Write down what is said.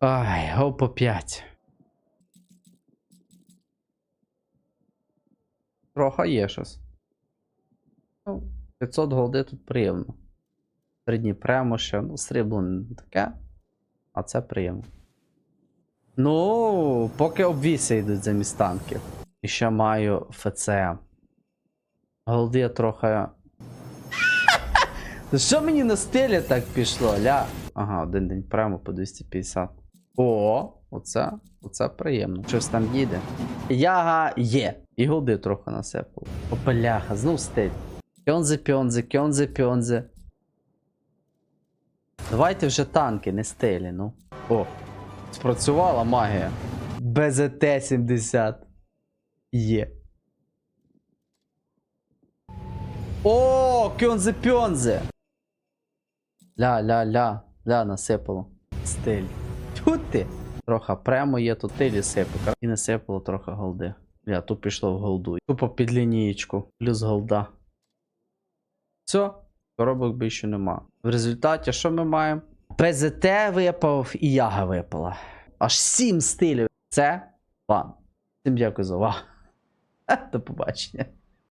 Ай, по 5. Трохи є щось. Ну, 500 голди тут приємно. Три дні прямо ще, ну, срібло не таке. А це приємно. Ну, поки обвіси йдуть замість танків. І ще маю ФЦ. Голди трохи. Ну Що мені на стилі так пішло, ля? Ага, один день прямо по 250. О, оце, оце приємно. Щось там їде. Яга є. І голди трохи насипало. О, бляха, знов стиль. Кьонзе, пьонзе, кьонзе, пьонзе. Давайте вже танки, не стилі, ну. О, спрацювала магія. БЗТ-70. Є. О, кьонзе пьонзе. Ля, ля, ля, ля, насипало. Стиль. Ти. Трохи прямо є, тут тилі сипе. І насипало трохи голди. Ля, тут пішло в голду. Тупо під лінієчку. Плюс голда. Все, коробок більше нема. В результаті що ми маємо? ПЗТ випав і яга випала. Аж 7 стилів. Це вам. Всім дякую за увагу. До побачення.